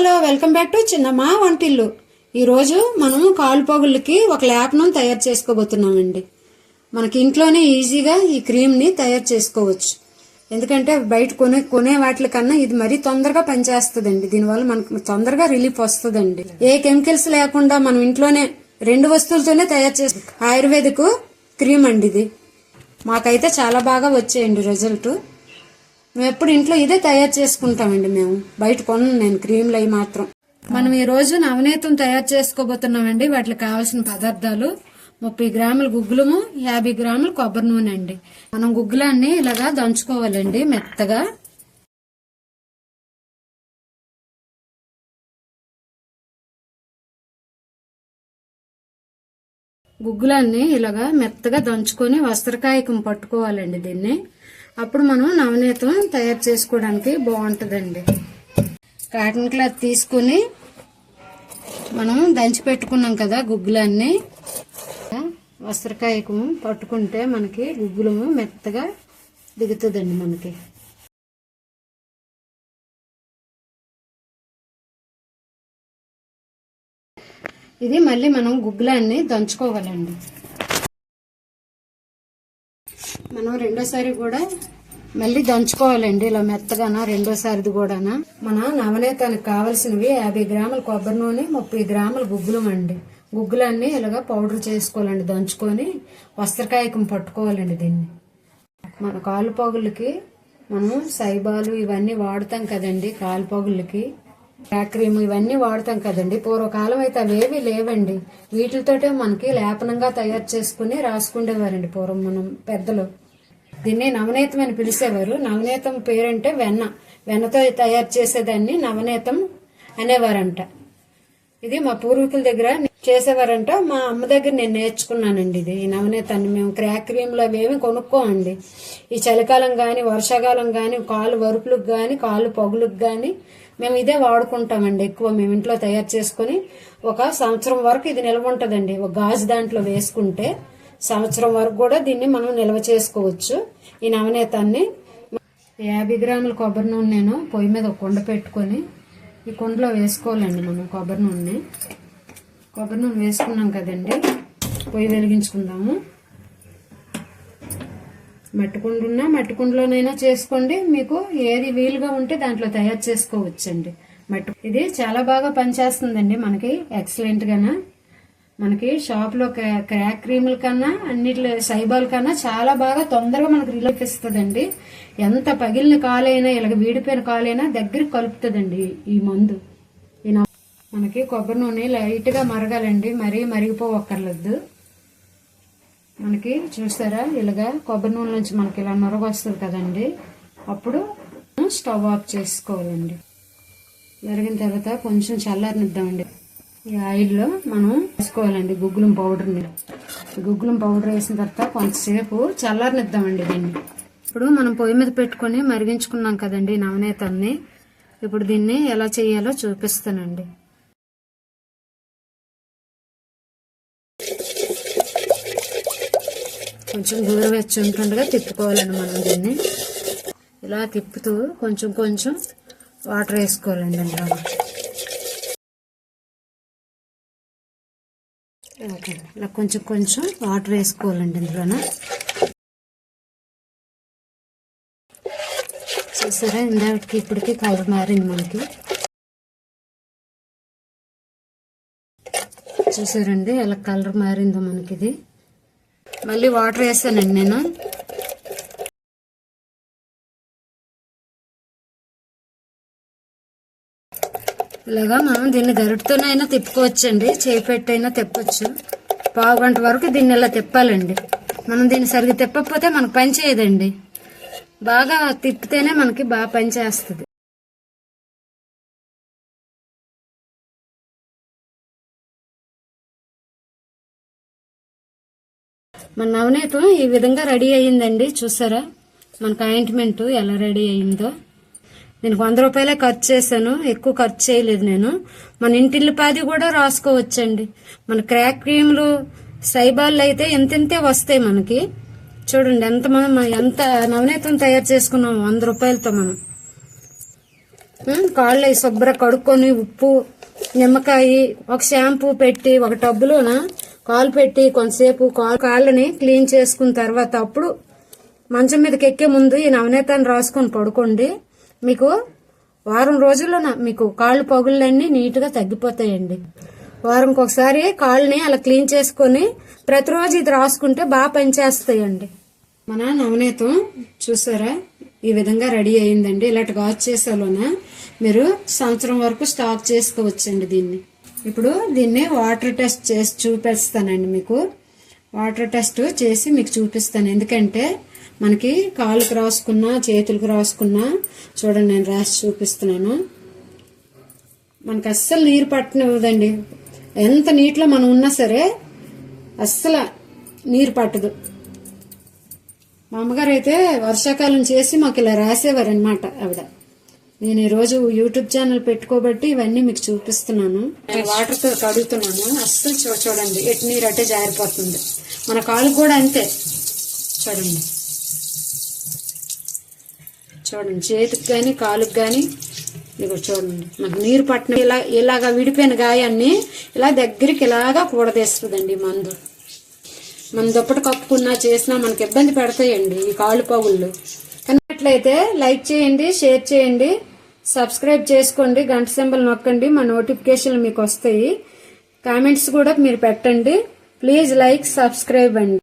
Hello welcome back to Chinnamma Vantillu. ఈరోజు మనం కాలు ఒక లేపనం తయారు చేసుకోబోతున్నామండి. మనకి ఇంట్లోనే ఈజీగా ఈ క్రీమ్ని తయారు చేసుకోవచ్చు. ఎందుకంటే బయట కొనే కొనే వాటి కన్నా ఇది మరీ తొందరగా పనిచేస్తుందండి. దీనివల్ల మనకు తొందరగా రిలీఫ్ వస్తుందండి. ఏ కెమికల్స్ లేకుండా మనం ఇంట్లోనే రెండు వస్తువులతోనే తయారు చేసు ఆయుర్వేదకు క్రీమ్ అండి ఇది. మాకైతే చాలా బాగా వచ్చేయండి రిజల్ట్. మేము ఎప్పుడు ఇంట్లో ఇదే తయారు చేసుకుంటామండి మేము. బయట కొన్నాను నేను క్రీమ్లు అవి మాత్రం. మనం ఈ రోజు నవనీతం తయారు చేసుకోబోతున్నామండి. వాటికి కావాల్సిన పదార్థాలు ముప్పై గ్రాముల గుగ్గులము యాభై గ్రాములు కొబ్బరి నూనె అండి. మనం గుగ్గులాన్ని ఇలాగా దంచుకోవాలండి మెత్తగా. గుగ్గులాన్ని ఇలాగా మెత్తగా దంచుకొని వస్త్రకాయకం పట్టుకోవాలండి దీన్ని. అప్పుడు మనం నవనీతం తయారు చేసుకోవడానికి బాగుంటుందండి. కాటన్ క్లాత్ తీసుకుని మనం దంచి పెట్టుకున్నాం కదా గుగ్గులన్నీ. వస్త్రకాయకు పట్టుకుంటే మనకి గుగ్గులము మెత్తగా దిగుతుందండి మనకి. ఇది మళ్ళీ మనం గుగ్గులన్నీ దంచుకోవాలండి. మనం రెండోసారి కూడా మళ్ళీ దంచుకోవాలండి ఇలా మెత్తగానా రెండోసారిది కూడానా. మన నవనీతానికి కావలసినవి యాభై గ్రాముల కొబ్బరి నూనె ముప్పై గ్రాముల గుగ్గులం అండి. గుగ్గులన్నీ ఇలాగా పౌడర్ చేసుకోవాలండి దంచుకొని వస్త్రకాయకం పట్టుకోవాలండి దీన్ని. మన కాలు పొగులకి మనం సైబాలు ఇవన్నీ వాడుతాం కదండి కాలు పొగులకి క్రీమ్ ఇవన్నీ వాడతాం కదండి. పూర్వకాలం అయితే అవేవి లేవండి. వీటితోటే మనకి లేపనంగా తయారు చేసుకుని రాసుకుండేవారండి పూర్వం మనం పెద్దలు. దీన్ని నవనీతం అని పిలిచేవారు. నవనీతం పేరంటే వెన్న. వెన్నతో తయారు చేసేదాన్ని నవనీతం అనేవారంట. ఇది మా పూర్వీకుల దగ్గర చేసేవారంట. మా అమ్మ దగ్గర నేను నేర్చుకున్నానండి ఇది. ఈ నవనీతాన్ని మేము క్రాక్ క్రీమ్లు అవేమి కొనుక్కోమండి. ఈ చలికాలం కానీ వర్షాకాలం కానీ కాలు వరుపులకు కానీ కాలు పొగులకు కానీ మేము ఇదే వాడుకుంటామండి ఎక్కువ మేము ఇంట్లో తయారు చేసుకుని. ఒక సంవత్సరం వరకు ఇది నిల్వ ఉంటుందండి. ఒక గాజు దాంట్లో వేసుకుంటే సంవత్సరం వరకు కూడా దీన్ని మనం నిల్వ చేసుకోవచ్చు. ఈ నవనీతాన్ని యాభై గ్రాముల కొబ్బరి నూనె నేను పొయ్యి మీద ఒక కుండ పెట్టుకొని ఈ కుండలో వేసుకోవాలండి మనం కొబ్బరి నూనె కొబ్బరి నూనె వేసుకున్నాం కదండి. పొయ్యి వెలిగించుకుందాము. మట్టి కుండ ఉన్నా మట్టి కుండలోనైనా చేసుకోండి. మీకు ఏది వీలుగా ఉంటే దాంట్లో తయారు చేసుకోవచ్చండి. మట్టి ఇది చాలా బాగా పనిచేస్తుందండి మనకి. ఎక్సలెంట్గానా మనకి షాప్లో క్రాక్ క్రీముల కన్నా అన్నిట్లో సైబాల్ కన్నా చాలా బాగా తొందరగా మనకు రిలీఫ్ ఇస్తుందండి. ఎంత పగిలిన కాలైనా ఇలాగ వీడిపోయిన కాలైనా దగ్గరికి కలుపుతుందండి ఈ మందు. మనకి కొబ్బరి నూనె లైట్గా మరగాలండి. మరీ మరిగిపోవక్కర్లేదు. మనకి చూస్తారా? ఇలాగా కొబ్బరి నూనె నుంచి మనకి ఇలా నొరగ వస్తుంది కదండి. అప్పుడు స్టవ్ ఆఫ్ చేసుకోవాలండి. జరిగిన తర్వాత కొంచెం చల్లారనిద్దామండి. ఈ ఆయిల్లో మనం వేసుకోవాలండి గుగ్గులం పౌడర్ని గుగ్గులం పౌడర్ వేసిన తర్వాత కొంతసేపు చల్లారనిద్దామండి దీన్ని. ఇప్పుడు మనం పొయ్యి మీద పెట్టుకొని మరిగించుకున్నాం కదండి నవనీతాన్ని ఇప్పుడు దీన్ని ఎలా చేయాలో చూపిస్తానండి. కొంచెం గోరువెచ్చి ఉంటుండగా తిప్పుకోవాలండి మనం దీన్ని. ఇలా తిప్పుతూ కొంచెం కొంచెం వాటర్ వేసుకోవాలండి అందులో. ఇలా కొంచెం కొంచెం వాటర్ వేసుకోవాలండి ఇందులోన. చూసారా? ఇందాటికి ఇప్పటికి కలర్ మారింది మనకి. చూసారండి? ఎలా కలర్ మారిందో మనకి ఇది మళ్ళీ వాటర్ వేసానండి నేను. ఇలాగా మనం దీన్ని గరుడుతోనైనా తిప్పుకోవచ్చండి. చేయి పెట్టైనా తిప్పచ్చు. పావు గంట వరకు దీన్ని ఇలా తిప్పాలండి. మనం దీన్ని సరిగ్గా తిప్పకపోతే మనకు పని చేయదండి. బాగా తిప్పితేనే మనకి బాగా పని చేస్తుంది. మన నవనీతం ఈ విధంగా రెడీ అయ్యిందండి. చూసారా? మనకు ఆయింట్మెంట్ ఎలా రెడీ అయిందో నేను వంద రూపాయలే ఖర్చు చేశాను. ఎక్కువ ఖర్చు చేయలేదు నేను. మన ఇంటిల్లిపాది కూడా రాసుకోవచ్చండి. మన క్రాక్ క్రీములు సైబాళ్ళు అయితే ఎంతెంతే వస్తాయి మనకి. చూడండి ఎంత మనం ఎంత నవనీతం తయారు చేసుకున్నాం వంద రూపాయలతో మనం. కాళ్ళు శుభ్ర కడుక్కొని ఉప్పు నిమ్మకాయ ఒక షాంపూ పెట్టి ఒక టబ్బులోన కాలు పెట్టి కొంతసేపు కాలు కాళ్ళని క్లీన్ చేసుకున్న తర్వాత అప్పుడు మంచం మీదకి ఎక్కే ముందు ఈ నవనీతాన్ని రాసుకొని పడుకోండి. మీకు వారం రోజుల్లోన మీకు కాళ్ళు పగుళ్ళన్నీ నీట్గా తగ్గిపోతాయండి. వారంకి ఒకసారి కాళ్ళని అలా క్లీన్ చేసుకొని ప్రతిరోజు ఇది రాసుకుంటే బాగా పనిచేస్తాయండి. మన నవనీతం చూసారా? ఈ విధంగా రెడీ అయిందండి. ఇలాంటి గాజు చేసేలోన మీరు సంవత్సరం వరకు స్టాక్ చేసుకోవచ్చండి దీన్ని. ఇప్పుడు దీన్ని వాటర్ టెస్ట్ చేసి చూపిస్తానండి మీకు. వాటర్ టెస్ట్ చేసి మీకు చూపిస్తాను. ఎందుకంటే మనకి కాళ్ళకు రాసుకున్నా చేతులకు రాసుకున్నా చూడండి నేను రాసి చూపిస్తున్నాను. మనకి అస్సలు నీరు పట్టనివ్వదండి. ఎంత నీటిలో మనం ఉన్నా సరే అస్సలు నీరు పట్టదు. మా అమ్మగారు అయితే వర్షాకాలం చేసి మాకు ఇలా రాసేవారు అనమాట ఆవిడ. నేను ఈరోజు యూట్యూబ్ ఛానల్ పెట్టుకోబట్టి ఇవన్నీ మీకు చూపిస్తున్నాను. నేను వాటర్తో కడుగుతున్నాను. అస్సలు చూడండి. ఎటు నీరు అట్టే జారిపోతుంది. మన కాలు కూడా అంతే. చూడండి. చూడండి. చేతికి కానీ కాలుకి కానీ ఇదిగో చూడండి. మనకు నీరు పట్టిన ఇలా ఇలాగా విడిపోయిన గాయాన్ని ఇలా దగ్గరికి ఇలాగా కూడదేస్తుందండి మందు. మన దుప్పటి కప్పుకున్నా చేసినా మనకి ఇబ్బంది పెడతాయండి ఈ కాళ్ళు పగుళ్ళు. కన్నట్లయితే లైక్ చేయండి షేర్ చేయండి. సబ్స్క్రైబ్ చేసుకోండి గంట సింబల్ నొక్కండి మా నోటిఫికేషన్లు మీకు వస్తాయి. కామెంట్స్ కూడా మీరు పెట్టండి. ప్లీజ్ లైక్ సబ్స్క్రైబ్ అండి.